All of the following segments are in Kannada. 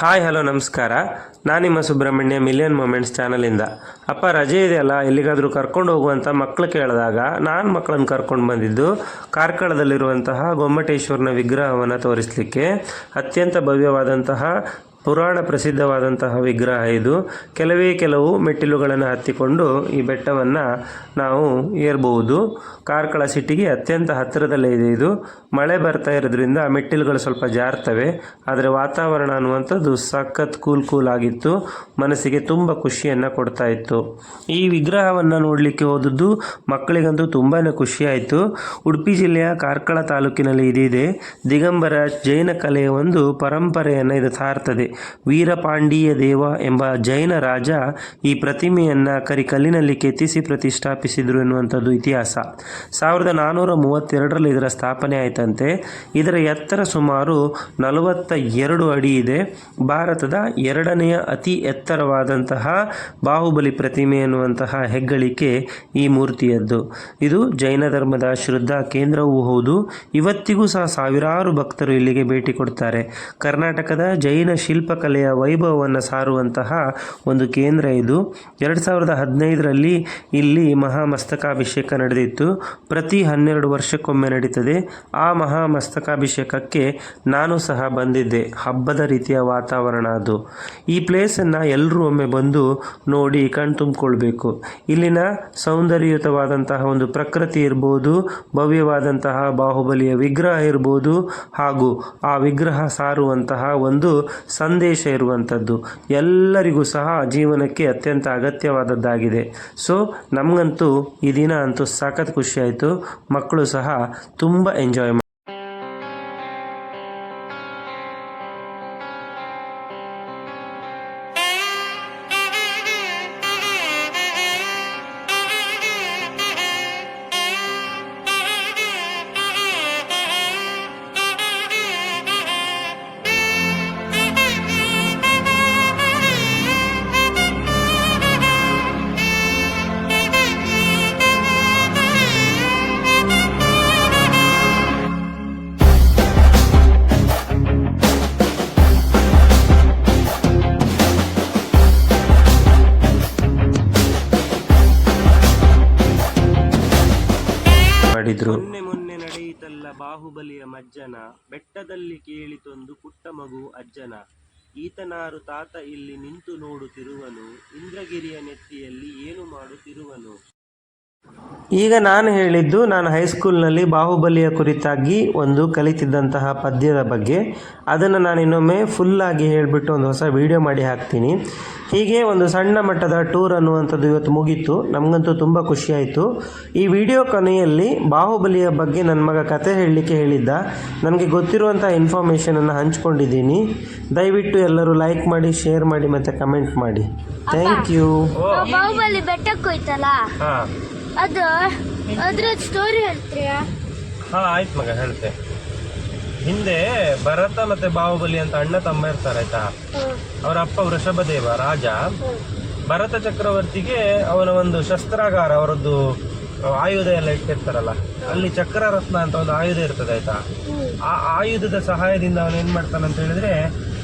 ಹಾಯ್, ಹಲೋ, ನಮಸ್ಕಾರ. ನಾನು ನಿಮ್ಮ ಸುಬ್ರಹ್ಮಣ್ಯ ಮಿಲಿಯನ್ ಮೂಮೆಂಟ್ಸ್ ಚಾನಲಿಂದ ಅಪ್ಪ, ರಜೆ ಇದೆಯಲ್ಲ, ಎಲ್ಲಿಗಾದರೂ ಕರ್ಕೊಂಡು ಹೋಗುವಂಥ ಮಕ್ಕಳು ಕೇಳಿದಾಗ ನಾನು ಮಕ್ಕಳನ್ನು ಕರ್ಕೊಂಡು ಬಂದಿದ್ದು ಕಾರ್ಕಳದಲ್ಲಿರುವಂತಹ ಗೊಮ್ಮಟೇಶ್ವರನ ವಿಗ್ರಹವನ್ನು ತೋರಿಸಲಿಕ್ಕೆ ಅತ್ಯಂತ ಭವ್ಯವಾದಂತಹ ಪುರಾಣ ಪ್ರಸಿದ್ಧವಾದಂತಹ ವಿಗ್ರಹ ಇದು. ಕೆಲವೇ ಕೆಲವು ಮೆಟ್ಟಿಲುಗಳನ್ನು ಹತ್ತಿಕೊಂಡು ಈ ಬೆಟ್ಟವನ್ನು ನಾವು ಏರ್ಬೋದು ಕಾರ್ಕಳ ಸಿಟಿಗೆ ಅತ್ಯಂತ ಹತ್ತಿರದಲ್ಲೇ ಇದೆ ಇದು. ಮಳೆ ಬರ್ತಾ ಇರೋದ್ರಿಂದ ಮೆಟ್ಟಿಲುಗಳು ಸ್ವಲ್ಪ ಜಾರ್ತವೆ. ಆದರೆ ವಾತಾವರಣ ಅನ್ನುವಂಥದ್ದು ಸಖತ್ ಕೂಲ್ ಕೂಲ್ ಆಗಿತ್ತು. ಮನಸ್ಸಿಗೆ ತುಂಬ ಖುಷಿಯನ್ನು ಕೊಡ್ತಾ ಇತ್ತು. ಈ ವಿಗ್ರಹವನ್ನು ನೋಡಲಿಕ್ಕೆ ಹೋದದ್ದು ಮಕ್ಕಳಿಗಂತೂ ತುಂಬಾ ಖುಷಿಯಾಯಿತು. ಉಡುಪಿ ಜಿಲ್ಲೆಯ ಕಾರ್ಕಳ ತಾಲೂಕಿನಲ್ಲಿ ಇದಿದೆ. ದಿಗಂಬರ ಜೈನ ಕಲೆಯ ಒಂದು ಪರಂಪರೆಯನ್ನು ಇದು ಸಾರ್ತದೆ. ವೀರಪಾಂಡಿಯ ದೇವ ಎಂಬ ಜೈನ ರಾಜ ಈ ಪ್ರತಿಮೆಯನ್ನು ಕರಿಕಲ್ಲಿನಲ್ಲಿ ಕೆತ್ತಿಸಿ ಪ್ರತಿಷ್ಠಾಪಿಸಿದರು ಎನ್ನುವಂಥದ್ದು ಇತಿಹಾಸ. ಸಾವಿರದ ನಾನ್ನೂರ ಮೂವತ್ತೆರಡರಲ್ಲಿ ಇದರ ಸ್ಥಾಪನೆ ಆಯಿತಂತೆ. ಇದರ ಎತ್ತರ ಸುಮಾರು ನಲವತ್ತ ಎರಡು ಅಡಿ ಇದೆ. ಭಾರತದ ಎರಡನೆಯ ಅತಿ ಎತ್ತರವಾದಂತಹ ಬಾಹುಬಲಿ ಪ್ರತಿಮೆ ಎನ್ನುವಂತಹ ಹೆಗ್ಗಳಿಕೆ ಈ ಮೂರ್ತಿಯದ್ದು. ಇದು ಜೈನ ಧರ್ಮದ ಶ್ರದ್ಧಾ ಕೇಂದ್ರವೂ ಹೌದು. ಇವತ್ತಿಗೂ ಸಹ ಸಾವಿರಾರು ಭಕ್ತರು ಇಲ್ಲಿಗೆ ಭೇಟಿ ಕೊಡ್ತಾರೆ. ಕರ್ನಾಟಕದ ಜೈನ ಶಿಲ್ಪಕಲೆಯ ವೈಭವವನ್ನು ಸಾರುವಂತಹ ಒಂದು ಕೇಂದ್ರ ಇದು. ಎರಡು ಸಾವಿರದ ಹದಿನೈದರಲ್ಲಿ ಇಲ್ಲಿ ಮಹಾಮಸ್ತಕಾಭಿಷೇಕ ನಡೆದಿತ್ತು. ಪ್ರತಿ ಹನ್ನೆರಡು ವರ್ಷಕ್ಕೊಮ್ಮೆ ನಡೀತದೆ. ಆ ಮಹಾಮಸ್ತಕಾಭಿಷೇಕಕ್ಕೆ ನಾನು ಸಹ ಬಂದಿದ್ದೆ. ಹಬ್ಬದ ರೀತಿಯ ವಾತಾವರಣ ಅದು. ಈ ಪ್ಲೇಸನ್ನು ಎಲ್ಲರೂ ಒಮ್ಮೆ ಬಂದು ನೋಡಿ ಕಣ್ ತುಂಬಿಕೊಳ್ಬೇಕು. ಇಲ್ಲಿನ ಸೌಂದರ್ಯಯುತವಾದಂತಹ ಒಂದು ಪ್ರಕೃತಿ ಇರ್ಬೋದು, ಭವ್ಯವಾದಂತಹ ಬಾಹುಬಲಿಯ ವಿಗ್ರಹ ಇರ್ಬೋದು ಹಾಗೂ ಆ ವಿಗ್ರಹ ಸಾರುವಂತಹ ಒಂದು ಸಂದೇಶ ಇರುವಂಥದ್ದು ಎಲ್ಲರಿಗೂ ಸಹ ಜೀವನಕ್ಕೆ ಅತ್ಯಂತ ಅಗತ್ಯವಾದದ್ದಾಗಿದೆ. ಸೊ ನಮಗಂತೂ ಈ ದಿನ ಅಂತೂ ಸಖತ್ ಖುಷಿ ಆಯಿತು. ಮಕ್ಕಳು ಸಹ ತುಂಬ ಎಂಜಾಯ್ ಮಾಡಿದ್ರು ಮೊನ್ನೆ ಮೊನ್ನೆ ನಡೆಯಿತಲ್ಲ ಬಾಹುಬಲಿಯ ಮಜ್ಜನ. ಬೆಟ್ಟದಲ್ಲಿ ಕೇಳಿತೊಂದು ಪುಟ್ಟ ಮಗು ಅಜ್ಜನ. ಈತನಾರು ತಾತ ಇಲ್ಲಿ ನಿಂತು ನೋಡುತ್ತಿರುವನು ಇಂದ್ರಗಿರಿಯ ನೆತ್ತಿಯಲ್ಲಿ ಏನು ಮಾಡುತ್ತಿರುವನು ಈಗ ನಾನು ಹೇಳಿದ್ದು ನಾನು ಹೈಸ್ಕೂಲ್ನಲ್ಲಿ ಬಾಹುಬಲಿಯ ಕುರಿತಾಗಿ ಒಂದು ಕಲಿತಿದ್ದಂತಹ ಪದ್ಯದ ಬಗ್ಗೆ. ಅದನ್ನು ನಾನು ಇನ್ನೊಮ್ಮೆ ಫುಲ್ಲಾಗಿ ಹೇಳಿಬಿಟ್ಟು ಒಂದು ಹೊಸ ವಿಡಿಯೋ ಮಾಡಿ ಹಾಕ್ತೀನಿ. ಹೀಗೆ ಒಂದು ಸಣ್ಣ ಮಟ್ಟದ ಟೂರ್ ಅನ್ನುವಂಥದ್ದು ಇವತ್ತು ಮುಗೀತು. ನಮಗಂತೂ ತುಂಬ ಖುಷಿಯಾಯಿತು ಈ ವಿಡಿಯೋ ಕೊನೆಯಲ್ಲಿ ಬಾಹುಬಲಿಯ ಬಗ್ಗೆ ನನ್ನ ಮಗ ಕತೆ ಹೇಳಲಿಕ್ಕೆ ಹೇಳಿದ್ದ. ನನಗೆ ಗೊತ್ತಿರುವಂಥ ಇನ್ಫಾರ್ಮೇಷನನ್ನು ಹಂಚ್ಕೊಂಡಿದ್ದೀನಿ. ದಯವಿಟ್ಟು ಎಲ್ಲರೂ ಲೈಕ್ ಮಾಡಿ ಶೇರ್ ಮಾಡಿ ಮತ್ತು ಕಮೆಂಟ್ ಮಾಡಿ. ಥ್ಯಾಂಕ್ ಯು ಬಾಹುಬಲಿ ಬೆಟ್ಟಕ್ಕೆ ಹೋಯ್ತಲ್ಲ? ಹಾಂ. ಅದು ಅದ್ರ ಸ್ಟೋರಿ ಹೇಳ್ತೀರಾ ಹಾಂ ಆಯ್ತು ಮಗ ಹೇಳ್ತೆ. ಹಿಂದೆ ಭರತ ಮತ್ತೆ ಬಾಹುಬಲಿ ಅಂತ ಅಣ್ಣ ತಮ್ಮ ಇರ್ತಾರೆ ಆಯ್ತಾ? ಅವರ ಅಪ್ಪ ವೃಷಭದೇವ ರಾಜ. ಭರತ ಚಕ್ರವರ್ತಿಗೆ ಅವನ ಒಂದು ಶಸ್ತ್ರಾಗಾರ ಅವರದ್ದು ಆಯುಧ ಎಲ್ಲ ಇಟ್ಟಿರ್ತಾರಲ್ಲ ಅಲ್ಲಿ ಚಕ್ರರತ್ನ ಅಂತ ಒಂದು ಆಯುಧ ಇರ್ತದೆ ಆಯ್ತಾ? ಆ ಆಯುಧದ ಸಹಾಯದಿಂದ ಅವನು ಏನ್ ಮಾಡ್ತಾನೆ ಅಂತ ಹೇಳಿದ್ರೆ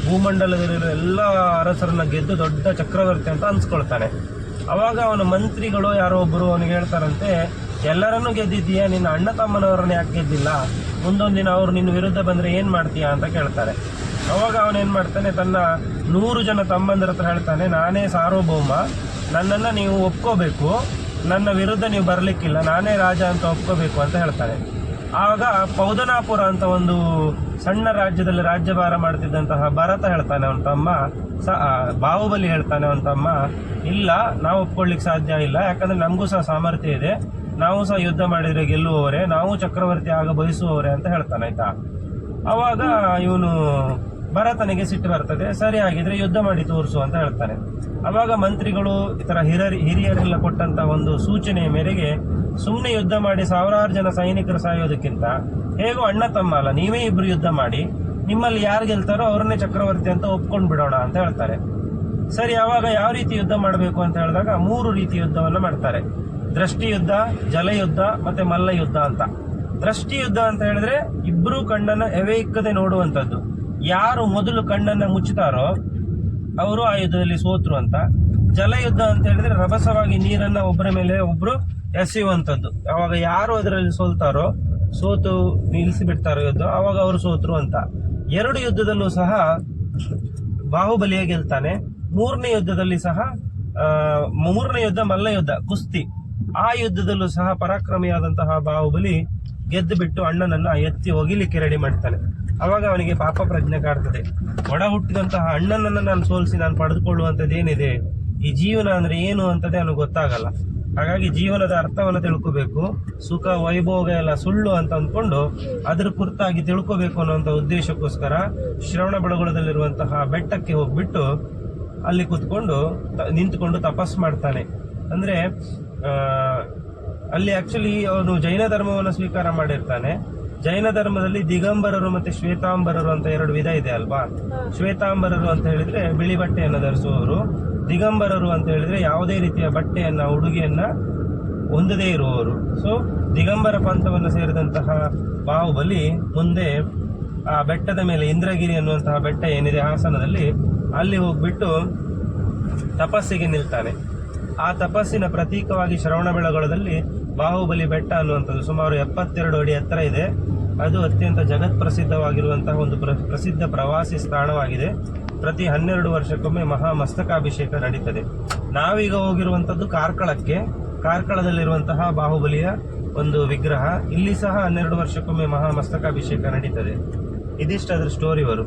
ಭೂಮಂಡಲದಲ್ಲಿರೋ ಎಲ್ಲ ಅರಸರನ್ನ ಗೆದ್ದು ದೊಡ್ಡ ಚಕ್ರವರ್ತಿ ಅಂತ ಅನ್ಸ್ಕೊಳ್ತಾನೆ. ಅವಾಗ ಅವನ ಮಂತ್ರಿಗಳು ಯಾರೋ ಒಬ್ಬರು ಅವನಿಗೆ ಹೇಳ್ತಾರಂತೆ, ಎಲ್ಲರನ್ನೂ ಗೆದ್ದಿದ್ದೀಯ? ನಿನ್ನ ಅಣ್ಣ ತಮ್ಮನವರನ್ನ ಯಾಕೆ ಗೆದ್ದಿಲ್ಲ? ಮುಂದೊಂದು ದಿನ ಅವ್ರು ನಿನ್ನ ವಿರುದ್ಧ ಬಂದರೆ ಏನು ಮಾಡ್ತೀಯಾ? ಅಂತ ಕೇಳ್ತಾರೆ. ಅವಾಗ ಅವನೇನು ಮಾಡ್ತಾನೆ, ತನ್ನ ನೂರು ಜನ ತಮ್ಮಂದ್ರ ಹತ್ರ ಹೇಳ್ತಾನೆ, ನಾನೇ ಸಾರ್ವಭೌಮ, ನನ್ನನ್ನು ನೀವು ಒಪ್ಕೋಬೇಕು, ನನ್ನ ವಿರುದ್ಧ ನೀವು ಬರಲಿಕ್ಕಿಲ್ಲ, ನಾನೇ ರಾಜ ಅಂತ ಒಪ್ಕೋಬೇಕು ಅಂತ ಹೇಳ್ತಾನೆ. ಆವಾಗ ಪೌದನಾಪುರ ಅಂತ ಒಂದು ಸಣ್ಣ ರಾಜ್ಯದಲ್ಲಿ ರಾಜ್ಯಭಾರ ಮಾಡ್ತಿದ್ದಂತಹ ಭರತ ಹೇಳ್ತಾನೆ ಅವನ ತಮ್ಮ. ಸ- ಬಾಹುಬಲಿ ಹೇಳ್ತಾನೆ ಅವನ ತಮ್ಮ. ಇಲ್ಲ, ನಾವು ಒಪ್ಕೊಳ್ಳಿಕ್ ಸಾಧ್ಯ ಇಲ್ಲ. ಯಾಕಂದ್ರೆ ನಮಗೂ ಸಹ ಸಾಮರ್ಥ್ಯ ಇದೆ. ನಾವು ಸಹ ಯುದ್ಧ ಮಾಡಿದ್ರೆ ಗೆಲ್ಲುವವರೇ. ನಾವು ಚಕ್ರವರ್ತಿ ಆಗ ಬಯಸುವವರೇ ಅಂತ ಹೇಳ್ತಾನೆ, ಆಯ್ತಾ? ಅವಾಗ ಇವನು ಭರತನಿಗೆ ಸಿಟ್ಟು ಬರ್ತದೆ. ಸರಿ ಆಗಿದ್ರೆ ಯುದ್ಧ ಮಾಡಿ ತೋರಿಸು ಅಂತ ಹೇಳ್ತಾನೆ. ಅವಾಗ ಮಂತ್ರಿಗಳು ಈ ತರ ಹಿರಿಯರ್ ಹಿರಿಯರೆಲ್ಲ ಕೊಟ್ಟಂತ ಒಂದು ಸೂಚನೆಯ ಮೇರೆಗೆ ಸುಮ್ಮನೆ ಯುದ್ಧ ಮಾಡಿ ಸಾವಿರಾರು ಜನ ಸೈನಿಕರು ಸಾಯೋದಕ್ಕಿಂತ ಹೇಗೋ ಅಣ್ಣ ತಮ್ಮ ಅಲ್ಲ, ನೀವೇ ಇಬ್ಬರು ಯುದ್ಧ ಮಾಡಿ, ನಿಮ್ಮಲ್ಲಿ ಯಾರು ಗೆಲ್ತಾರೋ ಅವ್ರನ್ನೇ ಚಕ್ರವರ್ತಿ ಅಂತ ಒಪ್ಕೊಂಡು ಬಿಡೋಣ ಅಂತ ಹೇಳ್ತಾರೆ. ಸರಿ ಯಾವಾಗ ಯಾವ ರೀತಿ ಯುದ್ಧ ಮಾಡಬೇಕು ಅಂತ ಹೇಳಿದಾಗ ಮೂರು ರೀತಿ ಯುದ್ಧವನ್ನು ಮಾಡ್ತಾರೆ. ದೃಷ್ಟಿ ಯುದ್ಧ ಜಲಯುದ್ಧ ಮತ್ತೆ ಮಲ್ಲ ಯುದ್ಧ ಅಂತ. ದೃಷ್ಟಿ ಯುದ್ಧ ಅಂತ ಹೇಳಿದ್ರೆ ಇಬ್ರು ಕಣ್ಣನ್ನ ಎವೆಯಿಕ್ಕದೆ ನೋಡುವಂಥದ್ದು. ಯಾರು ಮೊದಲು ಕಣ್ಣನ್ನ ಮುಚ್ಚುತ್ತಾರೋ ಅವರು ಆ ಯುದ್ಧದಲ್ಲಿ ಸೋತರು ಅಂತ. ಜಲಯುದ್ಧ ಅಂತ ಹೇಳಿದ್ರೆ ರಭಸವಾಗಿ ನೀರನ್ನ ಒಬ್ಬರ ಮೇಲೆ ಒಬ್ರು ಎಸೆಯುವಂತದ್ದು ಅವಾಗ ಯಾರು ಅದರಲ್ಲಿ ಸೋಲ್ತಾರೋ, ಸೋತು ನಿಲ್ಲಿಸಿ ಬಿಡ್ತಾರೋ ಯುದ್ಧ, ಅವಾಗ ಅವರು ಸೋತರು ಅಂತ. ಎರಡು ಯುದ್ಧದಲ್ಲೂ ಸಹ ಬಾಹುಬಲಿಯ ಗೆಲ್ತಾನೆ. ಮೂರನೇ ಯುದ್ಧದಲ್ಲಿ ಸಹ ಮೂರನೇ ಯುದ್ಧ ಮಲ್ಲ ಯುದ್ಧ, ಕುಸ್ತಿ. ಆ ಯುದ್ಧದಲ್ಲೂ ಸಹ ಪರಾಕ್ರಮಿಯಾದಂತಹ ಬಾಹುಬಲಿ ಗೆದ್ದು ಬಿಟ್ಟು ಅಣ್ಣನನ್ನ ಎತ್ತಿ ಒಗಿಲಿಕ್ಕೆ ರೆಡಿ ಮಾಡ್ತಾನೆ. ಅವಾಗ ಅವನಿಗೆ ಪಾಪ ಪ್ರಜ್ಞೆ ಕಾಡ್ತದೆ. ಒಡ ಹುಟ್ಟಿದಂತಹ ಅಣ್ಣನನ್ನ ನಾನು ಸೋಲಿಸಿ ನಾನು ಪಡೆದುಕೊಳ್ಳುವಂಥದ್ದು ಏನಿದೆ ಈ ಜೀವನ ಅಂದ್ರೆ ಏನು ಅಂತದೇ ಅವನಿಗೆ ಗೊತ್ತಾಗಲ್ಲ. ಹಾಗಾಗಿ ಜೀವನದ ಅರ್ಥವನ್ನು ತಿಳ್ಕೋಬೇಕು ಸುಖ ವೈಭೋಗ ಎಲ್ಲ ಸುಳ್ಳು ಅಂತ ಅಂದ್ಕೊಂಡು ಅದ್ರ ಕುರಿತಾಗಿ ತಿಳ್ಕೋಬೇಕು ಅನ್ನೋಂಥ ಉದ್ದೇಶಕ್ಕೋಸ್ಕರ ಶ್ರವಣ ಬೆಳಗೊಳದಲ್ಲಿರುವಂತಹ ಬೆಟ್ಟಕ್ಕೆ ಹೋಗ್ಬಿಟ್ಟು ಅಲ್ಲಿ ಕುತ್ಕೊಂಡು ನಿಂತ್ಕೊಂಡು ತಪಸ್ ಮಾಡ್ತಾನೆ. ಅಂದ್ರೆ ಅಲ್ಲಿ ಆಕ್ಚುಲಿ ಅವನು ಜೈನ ಧರ್ಮವನ್ನು ಸ್ವೀಕಾರ ಮಾಡಿರ್ತಾನೆ. ಜೈನ ಧರ್ಮದಲ್ಲಿ ದಿಗಂಬರರು ಮತ್ತೆ ಶ್ವೇತಾಂಬರರು ಅಂತ ಎರಡು ವಿಧ ಇದೆ ಅಲ್ವಾ? ಶ್ವೇತಾಂಬರರು ಅಂತ ಹೇಳಿದ್ರೆ ಬಿಳಿ ಬಟ್ಟೆಯನ್ನು ಧರಿಸುವವರು ದಿಗಂಬರರು ಅಂತ ಹೇಳಿದ್ರೆ ಯಾವುದೇ ರೀತಿಯ ಬಟ್ಟೆಯನ್ನ, ಉಡುಗೆಯನ್ನ ಹೊಂದದೇ ಇರುವವರು. ಸೊ ದಿಗಂಬರ ಪಂಥವನ್ನು ಸೇರಿದಂತಹ ಬಾಹುಬಲಿ ಮುಂದೆ ಆ ಬೆಟ್ಟದ ಮೇಲೆ ಇಂದ್ರಗಿರಿ ಅನ್ನುವಂತಹ ಬೆಟ್ಟ ಏನಿದೆ ಹಾಸನದಲ್ಲಿ, ಅಲ್ಲಿ ಹೋಗ್ಬಿಟ್ಟು ತಪಸ್ಸಿಗೆ ನಿಲ್ತಾನೆ. ಆ ತಪಸ್ಸಿನ ಪ್ರತೀಕವಾಗಿ ಶ್ರವಣ ಬೆಳಗೊಳದಲ್ಲಿ ಬಾಹುಬಲಿ ಬೆಟ್ಟ ಅನ್ನುವಂಥದ್ದು ಸುಮಾರು ಎಪ್ಪತ್ತೆರಡು ಅಡಿ ಎತ್ತರ ಇದೆ. ಅದು ಅತ್ಯಂತ ಜಗತ್ ಪ್ರಸಿದ್ಧವಾಗಿರುವಂತಹ ಒಂದು ಪ್ರ- ಪ್ರಸಿದ್ಧ ಪ್ರವಾಸಿ ಸ್ಥಾನವಾಗಿದೆ. ಪ್ರತಿ ಹನ್ನೆರಡು ವರ್ಷಕ್ಕೊಮ್ಮೆ ಮಹಾ ಮಸ್ತಕಾಭಿಷೇಕ ನಡೀತದೆ. ನಾವೀಗ ಹೋಗಿರುವಂತದ್ದು ಕಾರ್ಕಳಕ್ಕೆ. ಕಾರ್ಕಳದಲ್ಲಿರುವಂತಹ ಬಾಹುಬಲಿಯ ಒಂದು ವಿಗ್ರಹ. ಇಲ್ಲಿ ಸಹ ಹನ್ನೆರಡು ವರ್ಷಕ್ಕೊಮ್ಮೆ ಮಹಾ ಮಸ್ತಕಾಭಿಷೇಕ ನಡೀತದೆ. ಇದಿಷ್ಟು ಅದ್ರ ಸ್ಟೋರಿ ಬರು